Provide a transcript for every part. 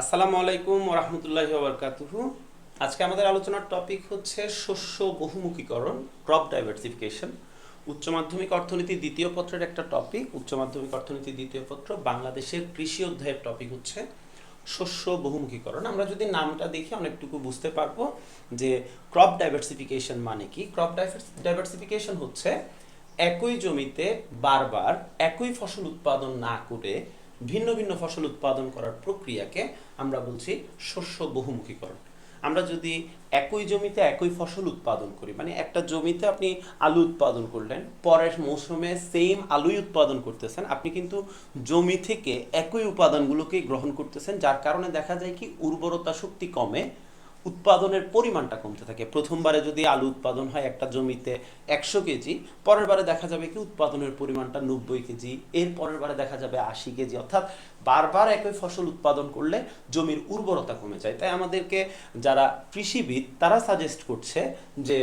আসসালামু আলাইকুম ওরহমতুল্লাহি ওবরকাতুহু। আজকে আমাদের আলোচনার টপিক হচ্ছে শস্য বহুমুখীকরণ ক্রপ ডাইভার্সিফিকেশন উচ্চ মাধ্যমিক অর্থনীতি দ্বিতীয় পত্রের একটা টপিক উচ্চ মাধ্যমিক অর্থনীতি দ্বিতীয় পত্র বাংলাদেশের কৃষি অধ্যায়ের টপিক হচ্ছে শস্য বহুমুখীকরণ। আমরা যদি নামটা দেখি অনেকটুকু বুঝতে পারব যে ক্রপ ডাইভার্সিফিকেশন মানে কি? ক্রপ ডাইভার্সিফিকেশন হচ্ছে একই জমিতে বারবার একই ফসল উৎপাদন না করে ভিন্ন ভিন্ন ফসল উৎপাদন করার প্রক্রিয়াকে আমরা বলছি শস্য বহুমুখীকরণ। আমরা যদি একই জমিতে একই ফসল উৎপাদন করি মানে একটা জমিতে আপনি আলু উৎপাদন করলেন, পরের মৌসুমে সেম আলুই উৎপাদন করতেছেন, আপনি কিন্তু জমি থেকে একই উপাদানগুলোকে গ্রহণ করতেছেন, যার কারণে দেখা যায় কি উর্বরতা শক্তি কমে উৎপাদনের পরিমাণটা কমতে থাকে। প্রথমবারে যদি আলু উৎপাদন হয় একটা জমিতে একশো কেজি পরের বারে দেখা যাবে কি উৎপাদনের পরিমাণটা নব্বই কেজি এর পরের বারে দেখা যাবে আশি কেজি। অর্থাৎ বারবার একই ফসল উৎপাদন করলে জমির উর্বরতা কমে যায়। তাই আমাদেরকে যারা কৃষিবিদ, তারা সাজেস্ট করছে যে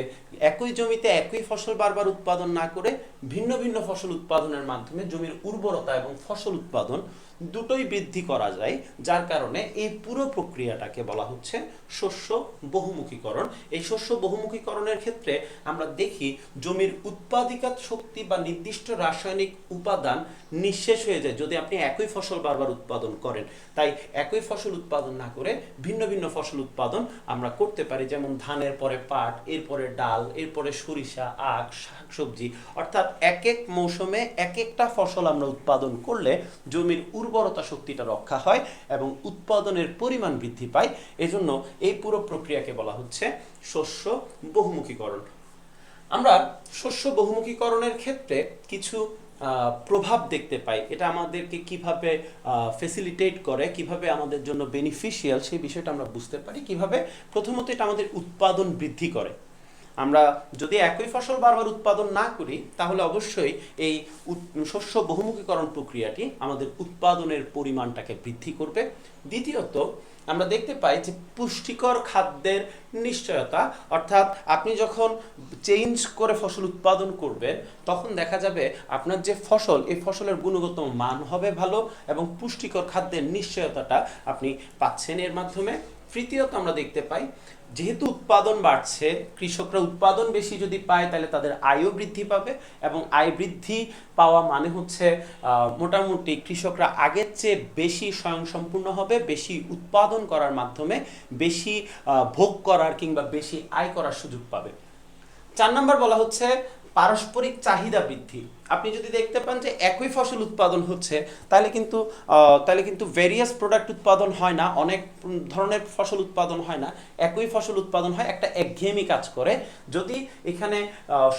একই জমিতে একই ফসল বারবার উৎপাদন না করে ভিন্ন ভিন্ন ফসল উৎপাদনের মাধ্যমে জমির উর্বরতা এবং ফসল উৎপাদন দুটোই বৃদ্ধি করা যায়, যার কারণে এই পুরো প্রক্রিয়াটাকে বলা হচ্ছে শস্য বহুমুখীকরণ। এই শস্য বহুমুখীকরণের ক্ষেত্রে আমরা দেখি জমির উৎপাদিকাত শক্তি বা নির্দিষ্ট রাসায়নিক উপাদান নিঃশেষ হয়ে যায়। যদি আপনি একই ফসল বারবার উৎপাদন করেন। তাই একই ফসল উৎপাদন না করে ভিন্ন ভিন্ন ফসল উৎপাদন আমরা করতে পারি, যেমন ধানের পরে পাট, এরপরে ডাল, এরপরে সরিষা, আখ, শাকসবজি। অর্থাৎ এক এক মৌসুমে এক একটা ফসল আমরা উৎপাদন করলে জমির উর্বরতা শক্তিটা রক্ষা হয় এবং উৎপাদনের পরিমাণ বৃদ্ধি পায়। এজন্য এই পুরো প্রক্রিয়াকে বলা হচ্ছে শস্য বহুমুখীকরণ। আমরা শস্য বহুমুখীকরণের ক্ষেত্রে কিছু প্রভাব দেখতে পাই। এটা আমাদেরকে কীভাবে ফেসিলিটেট করে, কীভাবে আমাদের জন্য বেনিফিশিয়াল সেই বিষয়টা আমরা বুঝতে পারি, কীভাবে প্রথমত এটা আমাদের উৎপাদন বৃদ্ধি করে। আমরা যদি একই ফসল বারবার উৎপাদন না করি, তাহলে অবশ্যই এই শস্য বহুমুখীকরণ প্রক্রিয়াটি আমাদের উৎপাদনের পরিমাণটাকে বৃদ্ধি করবে। দ্বিতীয়ত, আমরা দেখতে পাই যে পুষ্টিকর খাদ্যের নিশ্চয়তা, অর্থাৎ আপনি যখন চেঞ্জ করে ফসল উৎপাদন করবেন, তখন দেখা যাবে আপনার যে ফসল, এই ফসলের গুণগত মান হবে ভালো এবং পুষ্টিকর খাদ্যের নিশ্চয়তাটা আপনি পাচ্ছেন এর মাধ্যমে। তৃতীয়ত আমরা দেখতে পাই, যেহেতু উৎপাদন বাড়ছে, কৃষকরা উৎপাদন বেশি যদি পায় তাহলে তাদের আয়ও বৃদ্ধি পাবে এবং আয় বৃদ্ধি পাওয়া মানে হচ্ছে মোটামুটি কৃষকরা আগের চেয়ে বেশি স্বয়ংসম্পূর্ণ হবে, বেশি উৎপাদন করার মাধ্যমে বেশি ভোগ করার কিংবা বেশি আয় করার সুযোগ পাবে। চার নম্বর বলা হচ্ছে পারস্পরিক চাহিদা বৃদ্ধি। আপনি যদি দেখতে পান যে একই ফসল উৎপাদন হচ্ছে, তাহলে কিন্তু তাহলে কিন্তু ভেরিয়াস প্রোডাক্ট উৎপাদন হয় না, অনেক ধরনের ফসল উৎপাদন হয় না, একই ফসল উৎপাদন হয়, একটা একঘেয়েমি কাজ করে। যদি এখানে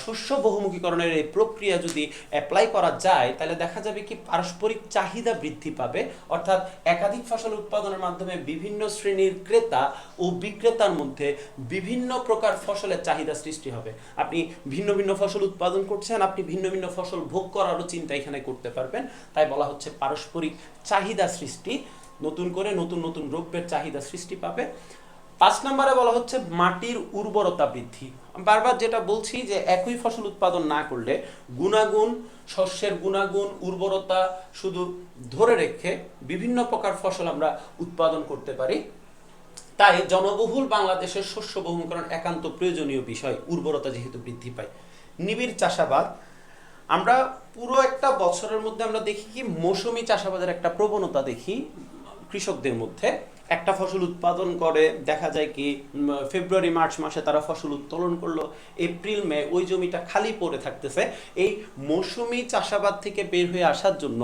শস্য বহুমুখীকরণের এই প্রক্রিয়া যদি অ্যাপ্লাই করা যায়, তাহলে দেখা যাবে কি পারস্পরিক চাহিদা বৃদ্ধি পাবে। অর্থাৎ একাধিক ফসল উৎপাদনের মাধ্যমে বিভিন্ন শ্রেণির ক্রেতা ও বিক্রেতার মধ্যে বিভিন্ন প্রকার ফসলের চাহিদা সৃষ্টি হবে। আপনি ভিন্ন ভিন্ন ফসল উৎপাদন করছেন, আপনি ভিন্ন ভিন্ন ফসল ভোগ করারও চিন্তা এখানে করতে পারবেন। তাই বলা হচ্ছে পারস্পরিক চাহিদা সৃষ্টি। নতুন করে নতুন নতুন দ্রব্যের চাহিদা সৃষ্টি পাবে। পাঁচ নম্বরে বলা হচ্ছে মাটির উর্বরতা বৃদ্ধি। বারবার যেটা বলছি যে একই ফসল উৎপাদন না করলে গুণাগুণ, শস্যের গুণাগুণ, উর্বরতা শুধু ধরে রেখে বিভিন্ন প্রকার ফসল আমরা উৎপাদন করতে পারি। তাই জনবহুল বাংলাদেশের শস্য বহুমুখীকরণ একান্ত প্রয়োজনীয় বিষয়, উর্বরতা যেহেতু বৃদ্ধি পায়। নিবিড় চাষাবাদ আমরা পুরো একটা বছরের মধ্যে আমরা দেখি কি মৌসুমি চাষাবাদের একটা প্রবণতা দেখি কৃষকদের মধ্যে। একটা ফসল উৎপাদন করে, দেখা যায় কি ফেব্রুয়ারি, মার্চ মাসে তারা ফসল উত্তোলন করল, এপ্রিল, মে ওই জমিটা খালি পড়ে থাকতেছে। এই মৌসুমি চাষাবাদ থেকে বের হয়ে আসার জন্য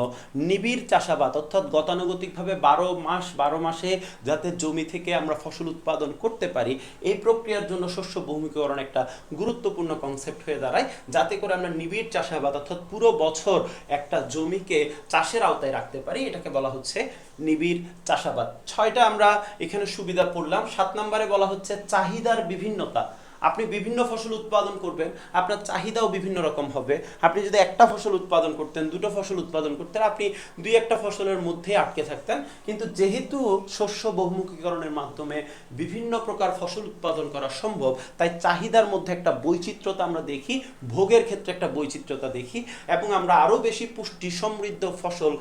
নিবিড় চাষাবাদ, অর্থাৎ গতানুগতিকভাবে বারো মাস, বারো মাসে যাতে জমি থেকে আমরা ফসল উৎপাদন করতে পারি, এই প্রক্রিয়ার জন্য শস্য ভূমিকরণ একটা গুরুত্বপূর্ণ কনসেপ্ট হয়ে দাঁড়ায়। যাতে করে আমরা নিবিড় চাষাবাদ, অর্থাৎ পুরো বছর একটা জমিকে চাষের আওতায় রাখতে পারি, এটাকে বলা হচ্ছে নিবিড় চাষাবাদ। ছয়টা আমরা এখানে সুবিধা পড়লাম। সাত নম্বরে বলা হচ্ছে চাহিদার বিভিন্নতা। আপনি বিভিন্ন ফসল উৎপাদন করবেন, আপনার চাহিদাও বিভিন্ন রকম হবে। আপনি যদি একটা ফসল উৎপাদন করতেন, দুটো ফসল উৎপাদন করতেন, আপনি দুই একটা ফসলের মধ্যে আটকে থাকতেন। কিন্তু যেহেতু শস্য বহুমুখীকরণের মাধ্যমে বিভিন্ন প্রকার ফসল উৎপাদন করা সম্ভব, তাই চাহিদার মধ্যে একটা বৈচিত্র্যতা আমরা দেখি, ভোগের ক্ষেত্রে একটা বৈচিত্র্যতা দেখি, এবং আমরা আরও বেশি পুষ্টি সমৃদ্ধ ফসল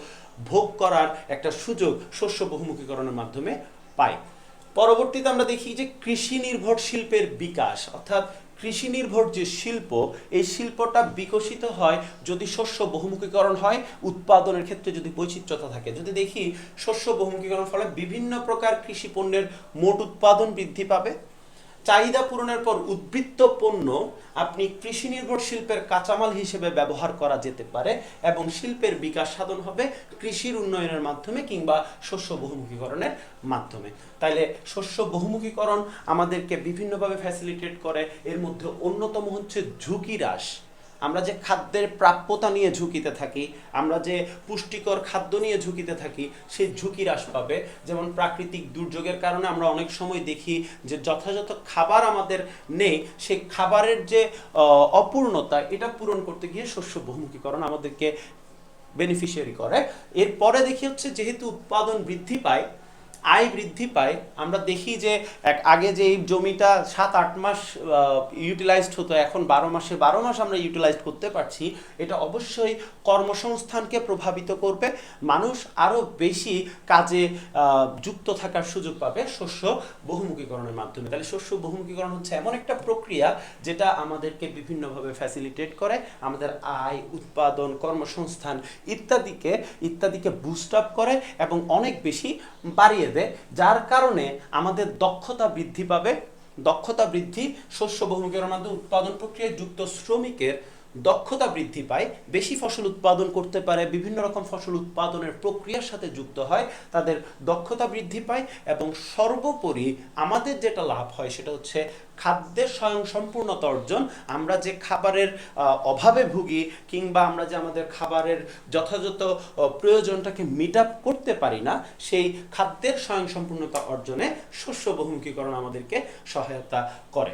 ভোগ করার একটা সুযোগ শস্য বহুমুখীকরণের মাধ্যমে পাই। পরবর্তীতে আমরা দেখি যে কৃষি নির্ভর শিল্পের বিকাশ, অর্থাৎ কৃষি নির্ভর যে শিল্প, এই শিল্পটা বিকশিত হয় যদি শস্য বহুমুখীকরণ হয়, উৎপাদনের ক্ষেত্রে যদি বৈচিত্র্যতা থাকে। যদি দেখি শস্য বহুমুখীকরণ ফলে বিভিন্ন প্রকার কৃষি পণ্যের মোট উৎপাদন বৃদ্ধি পাবে। চাহিদা পূরণের পর উদ্বৃত্ত পণ্য আপনি কৃষি নির্ভর শিল্পের কাঁচামাল হিসেবে ব্যবহার করা যেতে পারে এবং শিল্পের বিকাশ সাধন হবে কৃষির উন্নয়নের মাধ্যমে কিংবা শস্য বহুমুখীকরণের মাধ্যমে। তাইলে শস্য বহুমুখীকরণ আমাদেরকে বিভিন্নভাবে ফ্যাসিলিটেট করে। এর মধ্যে অন্যতম হচ্ছে ঝুঁকি হ্রাস। আমরা যে খাদ্যের প্রাপ্যতা নিয়ে ঝুঁকিতে থাকি, আমরা যে পুষ্টিকর খাদ্য নিয়ে ঝুঁকিতে থাকি, সেই ঝুঁকি হ্রাস পাবে। যেমন প্রাকৃতিক দুর্যোগের কারণে আমরা অনেক সময় দেখি যে যথাযথ খাবার আমাদের নেই, সেই খাবারের যে অপূর্ণতা, এটা পূরণ করতে গিয়ে শস্য বহুমুখীকরণ আমাদেরকে বেনিফিশিয়ারি করে। এরপরে দেখি হচ্ছে যেহেতু উৎপাদন বৃদ্ধি পায় আয় বৃদ্ধি পায়। আমরা দেখি যে এক আগে যে এই জমিটা সাত, আট মাস ইউটিলাইজড হতো, এখন বারো মাসে, বারো মাস আমরা ইউটিলাইজ করতে পারছি। এটা অবশ্যই কর্মসংস্থানকে প্রভাবিত করবে। মানুষ আরও বেশি কাজে যুক্ত থাকার সুযোগ পাবে শস্য বহুমুখীকরণের মাধ্যমে। তাহলে শস্য বহুমুখীকরণ হচ্ছে এমন একটা প্রক্রিয়া যেটা আমাদেরকে বিভিন্নভাবে ফ্যাসিলিটেট করে। আমাদের আয়, উৎপাদন, কর্মসংস্থান ইত্যাদিকে ইত্যাদিকে বুস্ট আপ করে এবং অনেক বেশি বাড়িয়ে দেয় যার কারণে আমাদের দক্ষতা বৃদ্ধি পাবে। দক্ষতা বৃদ্ধি শস্য বহুমুখীকরণের মাধ্যমে উৎপাদন প্রক্রিয়ায় যুক্ত শ্রমিকের দক্ষতা বৃদ্ধি পায়, বেশি ফসল উৎপাদন করতে পারে, বিভিন্ন রকম ফসল উৎপাদনের প্রক্রিয়ার সাথে যুক্ত হয়, তাদের দক্ষতা বৃদ্ধি পায় এবং সর্বোপরি আমাদের যেটা লাভ হয় সেটা হচ্ছে খাদ্যের স্বয়ং সম্পূর্ণতা অর্জন। আমরা যে খাবারের অভাবে ভুগি কিংবা আমরা যে আমাদের খাবারের যথাযথ প্রয়োজনটাকে মিট আপ করতে পারি না, সেই খাদ্যের স্বয়ং সম্পূর্ণতা অর্জনে শস্য বহুমুখীকরণ আমাদেরকে সহায়তা করে।